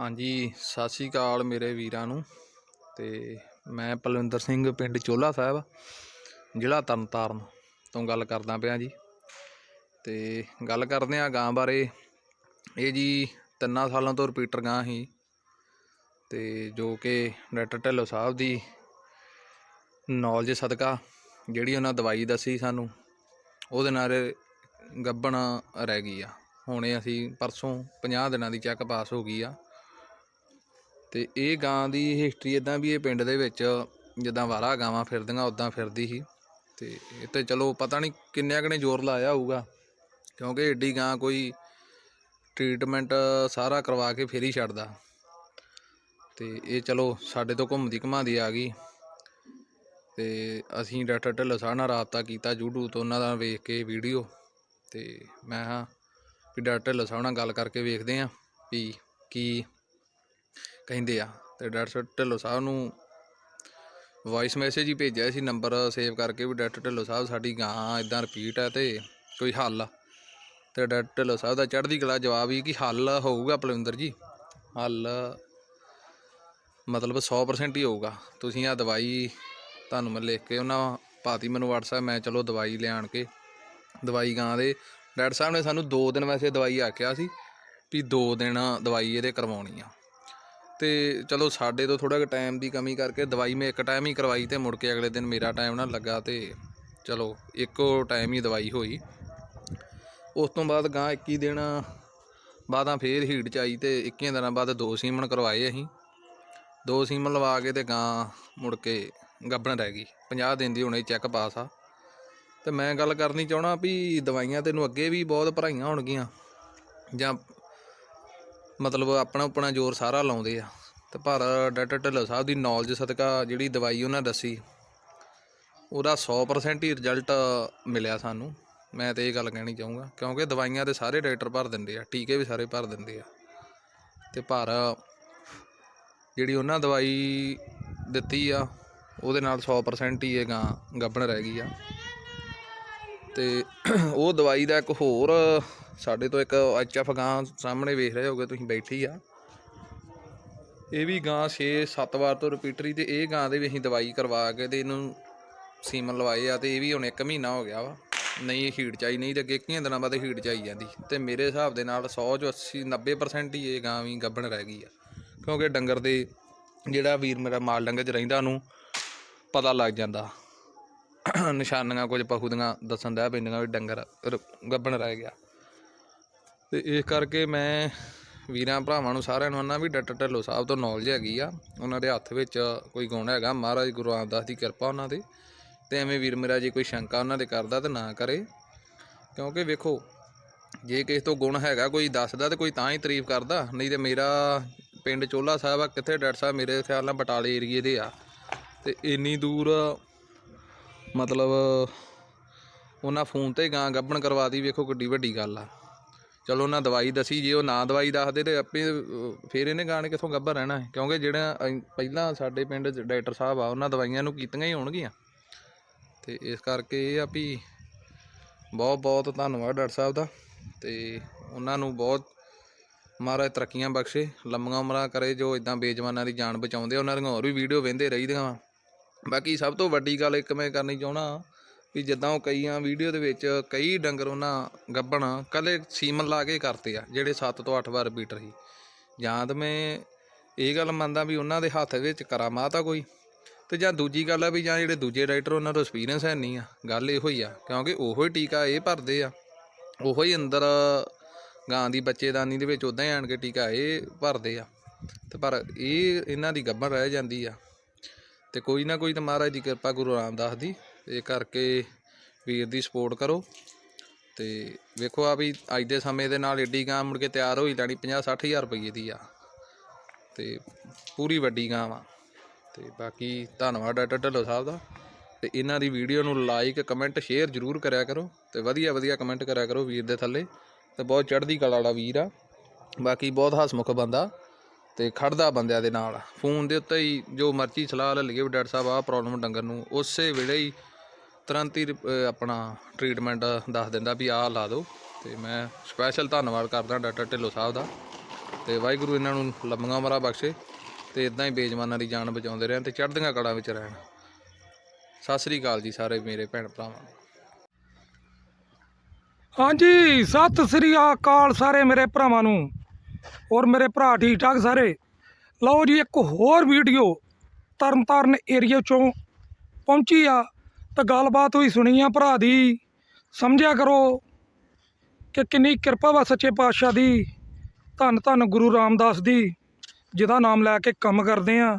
ਹਾਂਜੀ, ਸਤਿ ਸ਼੍ਰੀ ਅਕਾਲ ਮੇਰੇ ਵੀਰਾਂ ਨੂੰ ਤੇ ਮੈਂ ਪਲਵਿੰਦਰ ਸਿੰਘ ਪਿੰਡ ਚੋਲਾ ਸਾਹਿਬ, ਜ਼ਿਲ੍ਹਾ ਤਰਨਤਾਰਨ ਤੋਂ ਗੱਲ ਕਰਦਾ ਪਿਆ ਜੀ। ਤੇ ਗੱਲ ਕਰਦੇ ਆ ਗਾਂ ਬਾਰੇ। ਇਹ ਜੀ ਤਿੰਨਾਂ ਸਾਲਾਂ ਤੋਂ ਰਿਪੀਟਰ ਗਾਂ ਸੀ ਤੇ ਜੋ ਕਿ ਡਾਕਟਰ ਢਿੱਲੋਂ ਸਾਹਿਬ ਦੀ ਨੌਲੇਜ ਸਦਕਾ ਜਿਹੜੀ ਉਹਨਾਂ ਦਵਾਈ ਦੱਸੀ ਸਾਨੂੰ, ਉਹਦੇ ਨਾਲ ਇਹ ਗੱਭਣ ਰਹਿ ਗਈ ਆ। ਹੁਣੇ ਅਸੀਂ ਪਰਸੋਂ 50 ਦਿਨਾਂ ਦੀ ਚੈੱਕ ਪਾਸ ਹੋ ਗਈ ਆ। ਤੇ ਇਹ ਗਾਂ ਦੀ ਹਿਸਟਰੀ ਇਦਾਂ ਵੀ ਇਹ ਪਿੰਡ ਦੇ ਵਿੱਚ ਜਿੱਦਾਂ ਵਾਰਾ ਗਾਵਾਂ ਫਿਰਦੀਆਂ ਉਦਾਂ ਫਿਰਦੀ ਸੀ। ਤੇ ਇਹ ਤੇ ਚਲੋ ਪਤਾ ਨਹੀਂ ਕਿੰਨਿਆਂ ਕਨੇ ਜ਼ੋਰ ਲਾਇਆ ਹੋਊਗਾ, ਕਿਉਂਕਿ ਏਡੀ ਗਾਂ ਕੋਈ ਟ੍ਰੀਟਮੈਂਟ ਸਾਰਾ ਕਰਵਾ ਕੇ ਫੇਰ ਹੀ ਛੱਡਦਾ। ਤੇ ਇਹ ਚਲੋ ਸਾਡੇ ਤੋਂ ਘੁੰਮਦੀ ਘਮਾਉਂਦੀ ਆ ਗਈ। ਤੇ ਅਸੀਂ ਡਾਕਟਰ ਢਿੱਲੋਂ ਸਾਹਿਬ ਨਾਲ ਰਾਬਤਾ ਕੀਤਾ YouTube ਤੋਂ ਉਹਨਾਂ ਦਾ ਵੇਖ ਕੇ ਵੀਡੀਓ ਤੇ ਮੈਂ ਹਾਂ ਵੀ ਡਾਕਟਰ ਢਿੱਲੋਂ ਸਾਹਿਬ ਨਾਲ ਗੱਲ ਕਰਕੇ ਵੇਖਦੇ ਆਂ ਵੀ ਕੀ ਕਹਿੰਦੇ ਆ ਤੇ ਡਾਕਟਰ ਢਿੱਲੋਂ ਸਾਹਿਬ ਨੂੰ ਵੌਇਸ ਮੈਸੇਜ ਹੀ ਭੇਜਿਆ ਸੀ ਨੰਬਰ ਸੇਵ ਕਰਕੇ ਵੀ ਡਾਕਟਰ ਢਿੱਲੋਂ ਸਾਹਿਬ ਸਾਡੀ ਗਾਂ ਇਦਾਂ ਰਿਪੀਟ ਹੈ ਤੇ ਕੋਈ ਹੱਲ ਆ। ਤੇ ਡਾਕਟਰ ਢਿੱਲੋਂ ਸਾਹਿਬ ਦਾ ਚੜ੍ਹਦੀ ਕਲਾ ਜਵਾਬ ਹੀ ਕਿ ਹੱਲ ਹੋਊਗਾ ਪਲਵਿੰਦਰ ਜੀ। ਹੱਲ ਮਤਲਬ 100% ਹੀ ਹੋਊਗਾ। ਤੁਸੀਂ ਆ ਦਵਾਈ ਤੁਹਾਨੂੰ ਮੈਂ ਲਿਖ ਕੇ ਉਹਨਾਂ ਪਾਤੀ ਮੈਨੂੰ WhatsApp, ਮੈਂ ਚਲੋ ਦਵਾਈ ਲਿਆਣ ਕੇ ਦਵਾਈ ਗਾਂ ਦੇ। ਡਾਕਟਰ ਸਾਹਿਬ ਨੇ ਸਾਨੂੰ 2 ਦਿਨ ਵੈਸੇ ਦਵਾਈ ਆਖਿਆ ਸੀ ਵੀ 2 ਦਿਨ ਦਵਾਈ ਇਹਦੇ ਕਰਵਾਉਣੀ ਆ। ਤੇ ਚਲੋ ਸਾਡੇ ਤੋਂ ਥੋੜਾ ਜਿਹਾ ਟਾਈਮ ਦੀ ਕਮੀ ਕਰਕੇ ਦਵਾਈ ਮੈਂ ਇੱਕ ਟਾਈਮ ਹੀ ਕਰਵਾਈ ਤੇ ਮੁੜ ਕੇ ਅਗਲੇ ਦਿਨ ਮੇਰਾ ਟਾਈਮ ਨਾ ਲੱਗਾ ਤੇ ਚਲੋ ਇੱਕੋ ਟਾਈਮ ਹੀ ਦਵਾਈ ਹੋਈ। ਉਸ ਤੋਂ ਬਾਅਦ ਗਾਂ 21 ਦਿਨ ਬਾਅਦਾਂ ਫੇਰ ਹੀਟ ਚ ਆਈ ਤੇ 21 ਦਿਨਾਂ ਬਾਅਦ ਦੋ ਸੀਮਨ ਕਰਵਾਏ ਅਸੀਂ। ਦੋ ਸੀਮਨ ਲਵਾ ਕੇ ਤੇ ਗਾਂ ਮੁੜ ਕੇ ਗੱਭਣ ਰਹਿ ਗਈ। 50 ਦਿਨ ਦੀ ਹੁਣੇ ਚੈੱਕ ਪਾਸ ਆ। ਤੇ ਮੈਂ ਗੱਲ ਕਰਨੀ ਚਾਹਣਾ ਵੀ ਦਵਾਈਆਂ ਤੈਨੂੰ ਅੱਗੇ ਵੀ ਬਹੁਤ ਭਰਾਈਆਂ ਹੋਣਗੀਆਂ ਜਾਂ ਮਤਲਬ ਆਪਣਾ ਆਪਣਾ ਜ਼ੋਰ ਸਾਰਾ ਲਾਉਂਦੇ ਆ। ਤੇ ਪਰ ਡਾਕਟਰ ਢਿੱਲੋਂ ਸਾਹਿਬ ਦੀ ਨੌਲੇਜ ਸਦਕਾ ਜਿਹੜੀ ਦਵਾਈ ਉਹਨਾਂ ਦੱਸੀ, ਉਹਦਾ 100% ਹੀ ਰਿਜ਼ਲਟ ਮਿਲਿਆ ਸਾਨੂੰ। ਮੈਂ ਤੇ ਇਹ ਗੱਲ ਕਹਿਣੀ ਚਾਹੂੰਗਾ, ਕਿਉਂਕਿ ਦਵਾਈਆਂ ਤੇ ਸਾਰੇ ਡਾਕਟਰ ਭਰ ਦਿੰਦੇ ਆ, ਟੀਕੇ ਵੀ ਸਾਰੇ ਭਰ ਦਿੰਦੇ ਆ। ਤੇ ਪਰ ਜਿਹੜੀ ਉਹਨਾਂ ਦਵਾਈ ਦਿੱਤੀ ਆ, ਉਹਦੇ ਨਾਲ 100% ਹੀ ਇਹ ਗਾਂ ਗੱਭਣ ਰਹਿ ਗਈ ਆ। ਤੇ ਉਹ ਦਵਾਈ ਦਾ ਇੱਕ ਹੋਰ ਸਾਡੇ ਤੋਂ ਇੱਕ ਐਚਐਫ ਗਾਂ ਸਾਹਮਣੇ ਵੇਖ ਰਹੇ ਹੋਗੇ, ਤੁਸੀਂ ਬੈਠੀ ਆ। ਇਹ ਵੀ ਗਾਂ 6-7 ਵਾਰ ਤੋਂ ਰਿਪੀਟਰੀ ਤੇ ਇਹ ਗਾਂ ਦੇ ਵੀ ਅਸੀਂ ਦਵਾਈ ਕਰਵਾ ਕੇ ਤੇ ਇਹਨੂੰ ਸੀਮਨ ਲਵਾਏ ਆ ਤੇ ਇਹ ਵੀ ਹੁਣ 1 ਮਹੀਨਾ ਹੋ ਗਿਆ ਵਾ। ਨਹੀਂ, ਇਹ ਹੀਟ ਚਾਈ ਨਹੀਂ ਤੇ ਅੱਗੇ ਕਿੰਨੇ ਦਿਨਾਂ ਬਾਅਦ ਹੀਟ ਚਾਈ ਜਾਂਦੀ। ਤੇ ਮੇਰੇ ਹਿਸਾਬ ਦੇ ਨਾਲ 100 ਚੋਂ 80 90% ਹੀ ਇਹ ਗਾਂ ਵੀ ਗੱਭਣ ਰਹਿ ਗਈ ਆ। ਕਿਉਂਕਿ ਡੰਗਰ ਦੇ ਜਿਹੜਾ ਵੀਰ ਮੇਰਾ ਮਾਲ ਡੰਗਰ 'ਚ ਰਹਿੰਦਾ ਨੂੰ ਪਤਾ ਲੱਗ ਜਾਂਦਾ। ਨਿਸ਼ਾਨੀਆਂ ਕੁਝ ਪਹੂ ਦੀਆਂ ਦੱਸਣ ਦਾ ਪੈਂਦੀਆਂ ਵੀ ਡੰਗਰ ਰ- ਗੱਭਣ ਰਹਿ ਗਿਆ। ਤੇ ਇਸ ਕਰਕੇ ਮੈਂ ਵੀਰਾਂ ਭਰਾਵਾਂ ਨੂੰ ਸਾਰਿਆਂ ਨੂੰ ਆਨਾ ਵੀ ਡਾਕਟਰ ਢਿੱਲੋਂ ਸਾਹਿਬ ਤੋਂ ਨੌਲੇਜ ਹੈਗੀ ਆ। ਉਹਨਾਂ ਦੇ ਹੱਥ ਵਿੱਚ ਕੋਈ ਗੁਣ ਹੈਗਾ। ਮਹਾਰਾਜ ਗੁਰੂ ਰਾਮਦਾਸ ਦੀ ਕਿਰਪਾ ਉਹਨਾਂ ਤੇ। ਤੇ ਐਵੇਂ ਵੀਰ ਮੇਰਾ ਜੇ ਕੋਈ ਸ਼ੰਕਾ ਉਹਨਾਂ ਦੇ ਕਰਦਾ ਤੇ ਨਾ ਕਰੇ। ਕਿਉਂਕਿ ਵੇਖੋ, ਜੇ ਕਿਸੇ ਤੋਂ ਗੁਣ ਹੈਗਾ, ਕੋਈ ਦੱਸਦਾ ਤੇ ਕੋਈ ਤਾਂ ਹੀ ਤਾਰੀਫ ਕਰਦਾ। ਨਹੀਂ ਤੇ ਮੇਰਾ ਪਿੰਡ ਚੋਲਾ ਸਾਹਿਬ ਆ, ਕਿੱਥੇ ਡਾਕਟਰ ਸਾਹਿਬ ਮੇਰੇ ਖਿਆਲ ਨਾਲ ਬਟਾਲੇ ਏਰੀਏ ਦੇ ਆ। ਤੇ ਇੰਨੀ ਦੂਰ, ਮਤਲਬ ਉਹਨਾਂ ਫੋਨ ਤੇ ਗਾਂ ਗੱਬਣ ਕਰਵਾ ਦੀ, ਵੇਖੋ ਕਿੱਡੀ ਵੱਡੀ ਗੱਲ ਆ। ਚਲੋ ਉਹਨਾਂ ਦਵਾਈ ਦਸੀ ਜੇ ਉਹ ਨਾ ਦਵਾਈ ਦੱਸਦੇ ਤੇ ਆਪੇ ਅਹ, ਫੇਰ ਇਹਨੇ ਗਾਣੇ ਕਿੱਥੋਂ ਗੱਭਰ ਰਹਿਣਾ ਹੈ? ਕਿਉਂਕਿ ਜਿਹੜਾ ਪਹਿਲਾਂ ਸਾਡੇ ਪਿੰਡ 'ਚ ਡਾਕਟਰ ਸਾਹਿਬ ਆ ਉਹਨਾਂ ਦਵਾਈਆਂ ਨੂੰ ਕੀਤੀਆਂ ਹੀ ਹੋਣਗੀਆਂ। ਤੇ ਇਸ ਕਰਕੇ ਇਹ ਆ ਵੀ ਬਹੁਤ ਬਹੁਤ ਧੰਨਵਾਦ ਡਾਕਟਰ ਸਾਹਿਬ ਦਾ। ਤੇ ਉਹਨਾਂ ਨੂੰ ਬਹੁਤ ਮਹਾਰਾਜ ਤਰੱਕੀਆਂ ਬਖਸ਼ੇ ਲੰਮੀਆਂ ਉਮਰਾਂ ਕਰੇ ਜੋ ਇਦਾਂ ਬੇਜਵਾਨਾਂ ਦੀ ਜਾਨ ਬਚਾਉਂਦੇ ਉਹਨਾਂ ਦੀਆਂ ਹੋਰ ਵੀ ਵੀਡੀਓ ਵੇਂਦੇ ਰਹੀਦੀਆਂ ਵਾ। ਬਾਕੀ ਸਭ ਤੋਂ ਵੱਡੀ ਗੱਲ ਇੱਕ ਮੈਂ ਕਰਨੀ ਚਾਹਣਾ ਵੀ ਜਿੱਦਾਂ ਉਹ ਕਈਆਂ ਵੀਡੀਓ ਦੇ ਵਿੱਚ ਕਈ ਡੰਗਰ ਉਹਨਾਂ ਗੱਭਣ ਕੱਲੇ ਸੀਮਨ ਲਾ ਕੇ ਕਰਤੇ ਆ, ਜਿਹੜੇ 7 ਤੋਂ 8 ਵਾਰ ਬੀਟਰ ਸੀ। ਜਾਂ ਤਾਂ ਮੈਂ ਇਹ ਗੱਲ ਮੰਨਦਾ ਵੀ ਉਹਨਾਂ ਦੇ ਹੱਥ ਵਿੱਚ ਕਰਾਮਾਤ ਆ ਕੋਈ। ਤੇ ਜਾਂ ਦੂਜੀ ਗੱਲ ਆ ਵੀ ਜਾਂ ਜਿਹੜੇ ਦੂਜੇ ਰਾਈਟਰ ਉਹਨਾਂ ਨੂੰ ਐਕਸਪੀਰੀਅੰਸ ਹੈ ਨਹੀਂ ਆ, ਗੱਲ ਇਹੋ ਹੀ ਆ, ਕਿਉਂਕਿ ਉਹੋ ਹੀ ਟੀਕਾ ਇਹ ਭਰਦੇ ਆ। ਉਹੋ ਹੀ ਅੰਦਰ ਗਾਂ ਦੀ ਬੱਚੇਦਾਨੀ ਦੇ ਵਿੱਚ ਉਦਾਂ ਹੀ ਆਣ ਕੇ ਟੀਕਾ ਇਹ ਭਰਦੇ ਆ। ਤੇ ਪਰ ਇਹ ਇਹਨਾਂ ਦੀ ਗੱਭਣ ਰਹਿ ਜਾਂਦੀ ਆ। ਤੇ ਕੋਈ ਨਾ ਕੋਈ ਤਾਂ ਮਹਾਰਾਜ ਦੀ ਕਿਰਪਾ ਗੁਰੂ ਰਾਮਦਾਸ ਦੀ ਇਹ ਕਰਕੇ ਵੀਰ ਦੀ ਸਪੋਰਟ ਕਰੋ। ਤੇ ਵੇਖੋ ਆ ਵੀ ਅੱਜ ਦੇ ਸਮੇਂ ਦੇ ਨਾਲ ਏਡੀ ਗਾਂ ਮੁੜ ਕੇ ਤਿਆਰ ਹੋਈ ਲੈਣੀ 50 60000 ਰੁਪਏ ਦੀ ਆ। ਤੇ ਪੂਰੀ ਵੱਡੀ ਗਾਂ ਆ ਤੇ ਬਾਕੀ ਧੰਨਵਾਦ ਡਾਕਟਰ ਢੱਲੋ ਸਾਹਿਬ ਦਾ। ਤੇ ਇਹਨਾਂ ਦੀ ਵੀਡੀਓ ਨੂੰ ਲਾਈਕ ਕਮੈਂਟ ਸ਼ੇਅਰ ਜ਼ਰੂਰ ਕਰਿਆ ਕਰੋ। ਤੇ ਵਧੀਆ ਵਧੀਆ ਕਮੈਂਟ ਕਰਿਆ ਕਰੋ ਵੀਰ ਦੇ ਥੱਲੇ। ਤੇ ਬਹੁਤ ਚੜ੍ਹਦੀ ਕਲਾ ਵਾਲਾ ਵੀਰ ਆ। ਬਾਕੀ ਬਹੁਤ ਹਸਮੁਖ ਬੰਦਾ। ਤੇ ਖੜਦਾ ਬੰਦਿਆਂ ਦੇ ਨਾਲ। ਫੋਨ ਦੇ ਉੱਤੇ ਹੀ ਜੋ ਮਰਜ਼ੀ ਸਲਾਹ ਲੈ ਲਈਏ ਵੀ ਡਾਕਟਰ ਸਾਹਿਬ ਆਹ ਪ੍ਰੋਬਲਮ ਡੰਗਰ ਨੂੰ, ਉਸੇ ਵੇਲੇ ਹੀ ਤੁਰੰਤ ਹੀ ਆਪਣਾ ਟ੍ਰੀਟਮੈਂਟ ਦੱਸ ਦਿੰਦਾ ਵੀ ਆਹ ਲਾ ਦਿਓ। ਤੇ ਮੈਂ ਸਪੈਸ਼ਲ ਧੰਨਵਾਦ ਕਰਦਾ ਡਾਕਟਰ ਢਿੱਲੋਂ ਸਾਹਿਬ ਦਾ। ਤੇ ਵਾਹਿਗੁਰੂ ਇਹਨਾਂ ਨੂੰ ਲੰਮੀਆਂ ਉਮਰਾਂ ਬਖਸ਼ੇ ਤੇ ਇਦਾਂ ਹੀ ਬੇਜਮਾਨਾਂ ਦੀ ਜਾਨ ਬਚਾਉਂਦੇ ਰਹਿਣ ਤੇ ਚੜ੍ਹਦੀਆਂ ਕਲਾਂ ਵਿੱਚ ਰਹਿਣ। ਸਤਿ ਸ੍ਰੀ ਅਕਾਲ ਜੀ ਸਾਰੇ ਮੇਰੇ ਭੈਣ ਭਰਾਵਾਂ। ਨੂੰ ਹਾਂਜੀ, ਸਤਿ ਸ੍ਰੀ ਅਕਾਲ ਸਾਰੇ ਮੇਰੇ ਭਰਾਵਾਂ ਨੂੰ ਔਰ ਮੇਰੇ ਭਰਾ ਠੀਕ ਠਾਕ ਸਾਰੇ। ਲਓ ਜੀ, ਇੱਕ ਹੋਰ ਵੀਡੀਓ ਤਰਨਤਾਰਨ ਏਰੀਆ ਚੋਂ ਪਹੁੰਚੀ ਆ। ਤਾਂ ਗੱਲਬਾਤ ਹੋਈ ਸੁਣੀ ਆ ਭਰਾ ਦੀ। ਸਮਝਿਆ ਕਰੋ ਕਿ ਕਿੰਨੀ ਕਿਰਪਾ ਵਾ ਸੱਚੇ ਪਾਤਸ਼ਾਹ ਦੀ, ਧੰਨ ਧੰਨ ਗੁਰੂ ਰਾਮਦਾਸ ਦੀ, ਜਿਹਦਾ ਨਾਮ ਲੈ ਕੇ ਕੰਮ ਕਰਦੇ ਆ,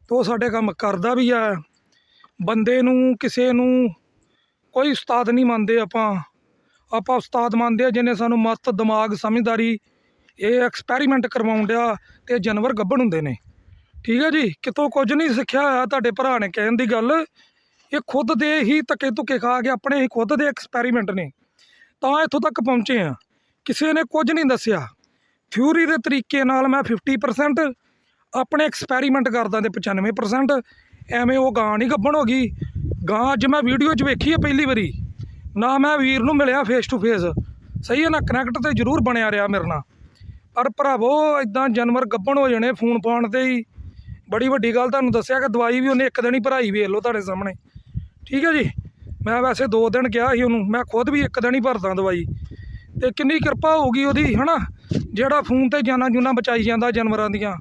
ਤੇ ਉਹ ਸਾਡੇ ਕੰਮ ਕਰਦਾ ਵੀ ਆ। ਬੰਦੇ ਨੂੰ, ਕਿਸੇ ਨੂੰ ਕੋਈ ਉਸਤਾਦ ਨਹੀਂ ਮੰਨਦੇ ਆਪਾਂ। ਆਪਾਂ ਉਸਤਾਦ ਮੰਨਦੇ ਆ ਜਿਹਨੇ ਸਾਨੂੰ ਮਤ, ਦਿਮਾਗ, ਸਮਝਦਾਰੀ, ਇਹ ਐਕਸਪੈਰੀਮੈਂਟ ਕਰਵਾਉਣ ਡਿਆ ਤੇ ਜਾਨਵਰ ਗੱਭਣ ਹੁੰਦੇ ਨੇ। ਠੀਕ ਹੈ ਜੀ? ਕਿਤੋਂ ਕੁਝ ਨਹੀਂ ਸਿੱਖਿਆ ਹੋਇਆ ਤੁਹਾਡੇ ਭਰਾ ਨੇ ਕਹਿਣ ਦੀ ਗੱਲ। ਇਹ ਖੁਦ ਦੇ ਹੀ ਧੱਕੇ ਧੁੱਕੇ ਖਾ ਕੇ ਆਪਣੇ ਹੀ ਖੁਦ ਦੇ ਐਕਸਪੈਰੀਮੈਂਟ ਨੇ। ਤਾਂ ਇੱਥੋਂ ਤੱਕ ਪਹੁੰਚੇ ਆ ਕਿਸੇ ਨੇ ਕੁਝ ਨਹੀਂ ਦੱਸਿਆ। ਥਿਊਰੀ ਦੇ ਤਰੀਕੇ ਨਾਲ ਮੈਂ 50% ਆਪਣੇ ਐਕਸਪੈਰੀਮੈਂਟ ਕਰਦਾ ਤੇ 95% ਐਵੇਂ ਉਹ ਗਾਂ ਨਹੀਂ ਗੱਬਣ ਹੋ ਗਈ। ਗਾਂ ਅੱਜ ਮੈਂ ਵੀਡੀਓ 'ਚ ਵੇਖੀ ਹੈ ਪਹਿਲੀ ਵਾਰੀ। ਨਾ ਮੈਂ ਵੀਰ ਨੂੰ ਮਿਲਿਆ ਫੇਸ ਟੂ ਫੇਸ ਸਹੀ ਹੈ ਨਾ ਕਨੈਕਟ ਤੇ ਜ਼ਰੂਰ ਬਣਿਆ ਰਿਹਾ ਮੇਰੇ ਨਾਲ। ਪਰ ਭਰਾਵੋ ਇਦਾਂ ਜਾਨਵਰ ਗੱਬਣ ਹੋ ਜਾਣੇ ਫੋਨ ਪਾਉਣ ਤੇ ਹੀ। ਬੜੀ ਵੱਡੀ ਗੱਲ ਤੁਹਾਨੂੰ ਦੱਸਿਆ ਕਿ ਦਵਾਈ ਵੀ ਉਹਨੇ ਇੱਕ ਦਿਨ ਹੀ ਭਰਾਈ, ਵੇਖ ਲਓ ਤੁਹਾਡੇ ਸਾਹਮਣੇ। ਠੀਕ ਹੈ ਜੀ? ਮੈਂ ਵੈਸੇ ਦੋ ਦਿਨ ਕਿਹਾ ਸੀ ਉਹਨੂੰ, ਮੈਂ ਖੁਦ ਵੀ ਇੱਕ ਦਿਨ ਹੀ ਭਰਦਾ ਦਵਾਈ। ਤੇ ਕਿੰਨੀ ਕਿਰਪਾ ਹੋਊਗੀ ਉਹਦੀ, ਹਨਾ? ਜਿਹੜਾ ਫੋਨ ਤੇ ਜਾਨਾਂ ਜੂਨਾਂ ਬਚਾਈ ਜਾਂਦਾ ਜਾਨਵਰਾਂ ਦੀਆਂ।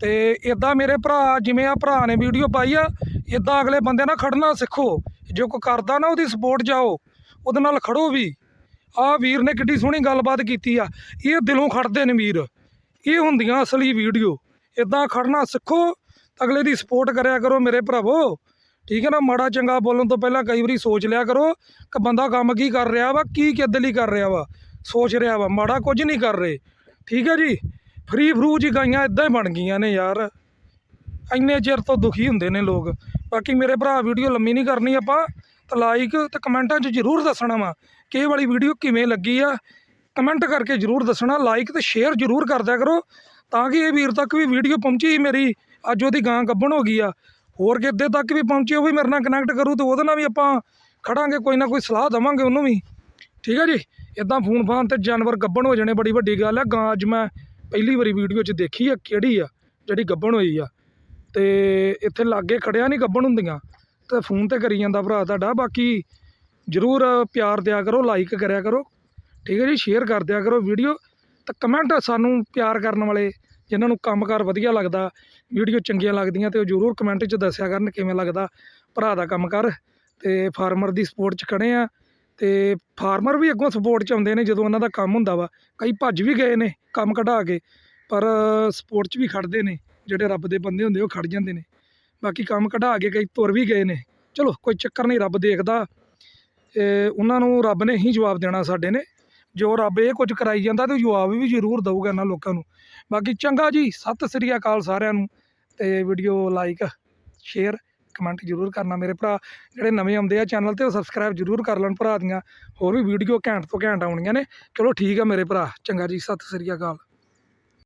ਤੇ ਇਦਾਂ ਮੇਰੇ ਭਰਾ, ਜਿਵੇਂ ਆ ਭਰਾ ਨੇ ਵੀਡੀਓ ਪਾਈ ਆ ਇਦਾਂ ਅਗਲੇ ਬੰਦੇ ਨਾਲ ਖੜਨਾ ਸਿੱਖੋ। ਜੋ ਕੋਈ ਕਰਦਾ ਨਾ ਉਹਦੀ ਸਪੋਰਟ ਜਾਓ, ਉਹਦੇ ਨਾਲ ਖੜੋ ਵੀ। ਆ ਵੀਰ ਨੇ ਕਿੱਡੀ ਸੋਹਣੀ ਗੱਲਬਾਤ ਕੀਤੀ ਆ। ਇਹ ਦਿਲੋਂ ਖੜਦੇ ਨੇ ਵੀਰ। ਇਹ ਹੁੰਦੀਆਂ ਅਸਲੀ ਵੀਡੀਓ। ਇਦਾਂ ਖੜਨਾ ਸਿੱਖੋ, ਅਗਲੇ ਦੀ ਸਪੋਰਟ ਕਰਿਆ ਕਰੋ ਮੇਰੇ ਭਰਾਵੋ। ਠੀਕ ਹੈ ਨਾ, ਮਾੜਾ ਚੰਗਾ ਬੋਲਣ ਤੋਂ ਪਹਿਲਾਂ ਕਈ ਵਾਰੀ ਸੋਚ ਲਿਆ ਕਰੋ ਕਿ ਬੰਦਾ ਕੰਮ ਕੀ ਕਰ ਰਿਹਾ ਵਾ, ਕੀ ਕਿੱਦ ਲਈ ਕਰ ਰਿਹਾ ਵਾ, ਸੋਚ ਰਿਹਾ ਵਾ, ਮਾੜਾ ਕੁਝ ਨਹੀਂ ਕਰ ਰਹੇ। ਠੀਕ ਹੈ ਜੀ? ਫਰੀ ਫਰੂ ਜੀ ਗਾਈਆਂ ਇਦਾਂ ਹੀ ਬਣ ਗਈਆਂ ਨੇ ਯਾਰ। ਇੰਨੇ ਚਿਰ ਤੋਂ ਦੁਖੀ ਹੁੰਦੇ ਨੇ ਲੋਕ। ਬਾਕੀ ਮੇਰੇ ਭਰਾ ਵੀਡੀਓ ਲੰਮੀ ਨਹੀਂ ਕਰਨੀ ਆਪਾਂ, ਤਾਂ ਲਾਈਕ ਤੇ ਕਮੈਂਟਾਂ 'ਚ ਜ਼ਰੂਰ ਦੱਸਣਾ ਵਾ ਕਿ ਇਹ ਵਾਲੀ ਵੀਡੀਓ ਕਿਵੇਂ ਲੱਗੀ ਆ। ਕਮੈਂਟ ਕਰਕੇ ਜ਼ਰੂਰ ਦੱਸਣਾ ਲਾਈਕ ਤੇ ਸ਼ੇਅਰ ਜ਼ਰੂਰ ਕਰਦਿਆ ਕਰੋ, ਤਾਂ ਕਿ ਇਹ ਵੀਰ ਤੱਕ ਵੀ ਵੀਡੀਓ ਪਹੁੰਚੀ ਮੇਰੀ, ਅੱਜ ਉਹਦੀ ਗਾਂ ਗੱਬਣ ਹੋ ਗਈ ਆ। ਹੋਰ ਕਿਤੇ ਤੱਕ ਵੀ ਪਹੁੰਚੇ, ਉਹ ਵੀ ਮੇਰੇ ਨਾਲ ਕਨੈਕਟ ਕਰੂ ਤੇ ਉਹਦੇ ਨਾਲ ਵੀ ਆਪਾਂ ਖੜਾਂਗੇ, ਕੋਈ ਨਾ ਕੋਈ ਸਲਾਹ ਦੇਵਾਂਗੇ ਉਹਨੂੰ ਵੀ। ਠੀਕ ਹੈ ਜੀ? ਇਦਾਂ ਫੋਨ ਫਾਨ ਤੇ ਜਾਨਵਰ ਗੱਬਣ ਹੋ ਜਾਣੇ, ਬੜੀ ਵੱਡੀ ਗੱਲ ਹੈ ਗਾਂ ਅੱਜ ਮੈਂ ਪਹਿਲੀ ਵਾਰੀ ਵੀਡੀਓ 'ਚ ਦੇਖੀ ਆ, ਕਿਹੜੀ ਆ, ਜਿਹੜੀ ਗੱਬਣ ਹੋਈ ਆ। ਤੇ ਇੱਥੇ ਲਾਗੇ ਖੜਿਆ ਨਹੀਂ ਗੱਬਣ ਹੁੰਦੀਆਂ, ਤੇ ਫੋਨ ਤੇ ਕਰੀ ਜਾਂਦਾ ਭਰਾ ਤੁਹਾਡਾ। ਬਾਕੀ ਜਰੂਰ ਪਿਆਰ ਦਿਆ ਕਰੋ ਲਾਈਕ ਕਰਿਆ ਕਰੋ। ਠੀਕ ਹੈ ਜੀ? ਸ਼ੇਅਰ ਕਰ ਦਿਆ ਕਰੋ ਵੀਡੀਓ ਤੇ ਕਮੈਂਟ ਸਾਨੂੰ ਪਿਆਰ ਕਰਨ ਵਾਲੇ ਜਿਨ੍ਹਾਂ ਨੂੰ ਕੰਮਕਾਰ ਵਧੀਆ ਲੱਗਦਾ, ਵੀਡੀਓ ਚੰਗੀਆਂ ਲੱਗਦੀਆਂ ਤੇ ਉਹ ਜਰੂਰ ਕਮੈਂਟ 'ਚ ਦੱਸਿਆ ਕਰਨ ਕਿਵੇਂ ਲੱਗਦਾ। ਭਰਾ ਦਾ ਕੰਮਕਾਰ ਤੇ ਫਾਰਮਰ ਦੀ ਸਪੋਰਟ 'ਚ ਖੜੇ ਆ ਤੇ ਫਾਰਮਰ ਵੀ ਅੱਗੋਂ ਸਪੋਰਟ 'ਚ ਆਉਂਦੇ ਨੇ ਜਦੋਂ ਉਹਨਾਂ ਦਾ ਕੰਮ ਹੁੰਦਾ ਵਾ। ਕਈ ਭੱਜ ਵੀ ਗਏ ਨੇ ਕੰਮ ਕਢਾ ਕੇ, ਪਰ ਸਪੋਰਟ 'ਚ ਵੀ ਖੜਦੇ ਨੇ, ਜਿਹੜੇ ਰੱਬ ਦੇ ਬੰਦੇ ਹੁੰਦੇ ਉਹ ਖੜ ਜਾਂਦੇ ਨੇ। ਬਾਕੀ ਕੰਮ ਕਢਾ ਕੇ ਕਈ ਤੁਰ ਵੀ ਗਏ ਨੇ। ਚਲੋ, ਕੋਈ ਚੱਕਰ ਨਹੀਂ, ਰੱਬ ਦੇਖਦਾ। ਇਹ ਉਹਨਾਂ ਨੂੰ ਰੱਬ ਨੇ ਹੀ ਜਵਾਬ ਦੇਣਾ ਸਾਡੇ ਨੇ। ਜੋ ਰੱਬ ਇਹ ਕੁਝ ਕਰਾਈ ਜਾਂਦਾ ਤੇ ਜਵਾਬ ਵੀ ਜ਼ਰੂਰ ਦਊਗਾ ਇਹਨਾਂ ਲੋਕਾਂ ਨੂੰ। ਬਾਕੀ ਚੰਗਾ ਜੀ, ਸਤਿ ਸ੍ਰੀ ਅਕਾਲ ਸਾਰਿਆਂ ਨੂੰ ਤੇ ਵੀਡੀਓ ਲਾਈਕ ਸ਼ੇਅਰ ਕਮੈਂਟ ਜ਼ਰੂਰ ਕਰਨਾ ਮੇਰੇ ਭਰਾ। ਜਿਹੜੇ ਨਵੇਂ ਆਉਂਦੇ ਆ ਚੈਨਲ ਤੇ ਉਹ ਸਬਸਕ੍ਰਾਈਬ ਜ਼ਰੂਰ ਕਰ ਲੈਣ ਭਰਾ ਦੀਆਂ। ਹੋਰ ਵੀ ਵੀਡੀਓ ਘੈਂਟ ਤੋਂ ਘੈਂਟ ਆਉਣੀਆਂ ਨੇ। ਚਲੋ ਠੀਕ ਆ ਮੇਰੇ ਭਰਾ, ਚੰਗਾ ਜੀ, ਸਤਿ ਸ੍ਰੀ ਅਕਾਲ।